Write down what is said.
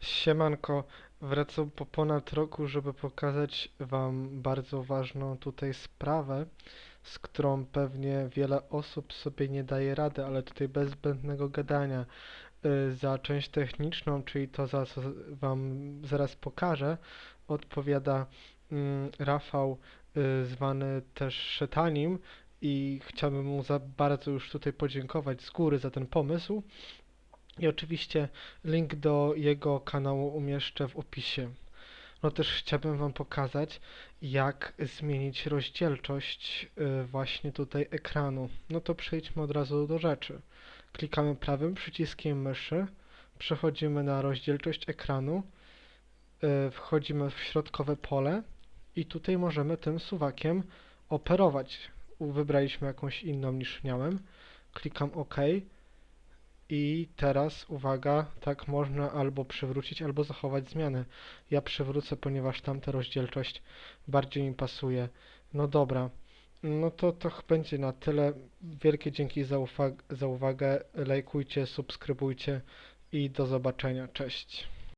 Siemanko, wracam po ponad roku, żeby pokazać Wam bardzo ważną tutaj sprawę, z którą pewnie wiele osób sobie nie daje rady, ale tutaj bez zbędnego gadania. Y, Za część techniczną, czyli to, za co Wam zaraz pokażę, odpowiada mm, Rafał, y, zwany też Szetanim i chciałbym mu za bardzo już tutaj podziękować z góry za ten pomysł. I oczywiście link do jego kanału umieszczę w opisie. No też chciałbym Wam pokazać, jak zmienić rozdzielczość y, właśnie tutaj ekranu. No to przejdźmy od razu do rzeczy. Klikamy prawym przyciskiem myszy, przechodzimy na rozdzielczość ekranu, y, wchodzimy w środkowe pole i tutaj możemy tym suwakiem operować. Wybraliśmy jakąś inną niż miałem. Klikam OK. I teraz uwaga, tak można albo przywrócić, albo zachować zmiany. Ja przywrócę, ponieważ tamta rozdzielczość bardziej mi pasuje. No dobra, no to to będzie na tyle. Wielkie dzięki za, za uwagę. Lajkujcie, subskrybujcie i do zobaczenia. Cześć.